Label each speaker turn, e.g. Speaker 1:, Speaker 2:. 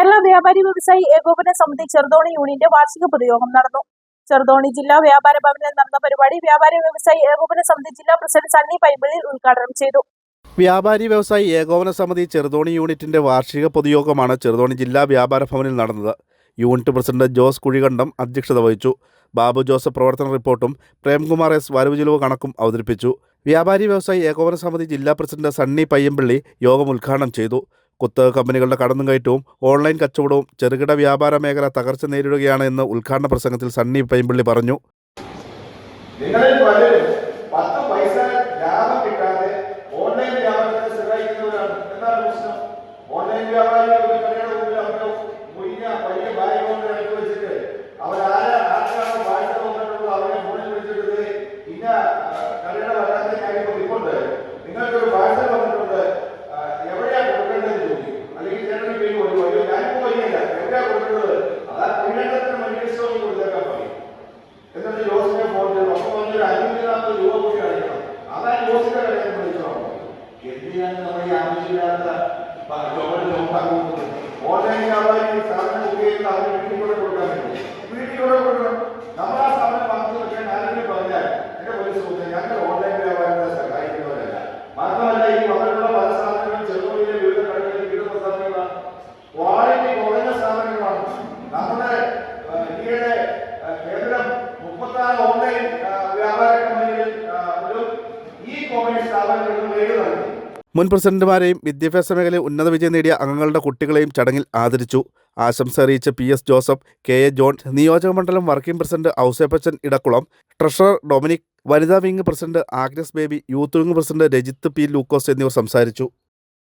Speaker 1: കേരള വ്യാപാരി വ്യവസായി ഏകോപന സമിതി ചെറുതോണി യൂണിയന്റെ വാർഷിക പൊതുയോഗം നടന്നു. ചെറുതോണി ജില്ലാ വ്യാപാര ഭവനിൽ നടന്ന പരിപാടി വ്യാപാരി വ്യവസായി ഏകോപന സമിതി ജില്ലാ പ്രസിഡന്റ് സണ്ണി പൈമ്പിളിൽ ഉദ്ഘാടനം ചെയ്തു.
Speaker 2: വ്യാപാരി വ്യവസായി ഏകോപന സമിതി ചെറുതോണി യൂണിറ്റിന്റെ വാർഷിക പൊതുയോഗമാണ് ചെറുതോണി ജില്ലാ വ്യാപാര ഭവനിൽ നടന്നത്. യൂണിറ്റ് പ്രസിഡന്റ് ജോസ് കുഴികണ്ഠം അധ്യക്ഷത വഹിച്ചു. ബാബു ജോസഫ് പ്രവർത്തന റിപ്പോർട്ടും പ്രേംകുമാർ എസ് വരവ് ചിലവ് കണക്കും അവതരിപ്പിച്ചു. വ്യാപാരി വ്യവസായി ഏകോപന സമിതി ജില്ലാ പ്രസിഡന്റ് സണ്ണി പയ്യമ്പള്ളി യോഗം ഉദ്ഘാടനം ചെയ്തു. കുത്തക കമ്പനികളുടെ കടന്നും കയറ്റവും ഓൺലൈൻ കച്ചവടവും ചെറുകിട വ്യാപാര മേഖല തകർച്ച നേരിടുകയാണ് എന്ന് ഉദ്ഘാടന പ്രസംഗത്തിൽ സണ്ണി പൈമ്പിള്ളി പറഞ്ഞു.
Speaker 3: നിങ്ങളിൽ പലരും എന്തിനാണ് നമ്മൾ ആവശ്യമില്ലാത്ത ഓൺലൈൻ വ്യാപാരി സാധനം ബുക്ക് ചെയ്യുന്നത് അവന് വീട്ടിൽ കൂടെ കൊടുക്കാൻ വേണ്ടി വീട്ടിൽ കൂടെ കൊടുക്കണം നമ്മൾ ആ സാധനം വാങ്ങി വെക്കാൻ ആരെങ്കിലും പറഞ്ഞാൽ എന്റെ ഒരു സുഹൃത്ത് ഞങ്ങൾ ഓൺലൈൻ വ്യാപാരത്തെ സഹായിക്കുന്നവരല്ല മാത്രമല്ല ഈ വന്നിട്ടുള്ള പല സാധനങ്ങളും ചെറുപടിയിലെ വിവിധ കടകളിൽ കിട്ടുന്ന സാധനങ്ങളാണ് ക്വാളിറ്റി കുറഞ്ഞ സാധനങ്ങളാണ് നമ്മുടെ ആ, കേന്ദ്രം മുപ്പത്താറ് ഓൺലൈൻ വ്യാപാര കമ്പനികളിൽ ആ, ഒരു ഇ
Speaker 2: മുൻ പ്രസിഡന്റുമാരെയും വിദ്യാഭ്യാസ മേഖലയിൽ ഉന്നത വിജയം നേടിയ അംഗങ്ങളുടെ കുട്ടികളെയും ചടങ്ങിൽ ആദരിച്ചു. ആശംസ അറിയിച്ച P S Joseph K A John നിയോജക മണ്ഡലം working president Ouseppachan Idakkulam treasurer Dominic വനിതാ wing president Agnes Baby youth wing president Rajith P Lukose എന്നിവർ സംസാരിച്ചു.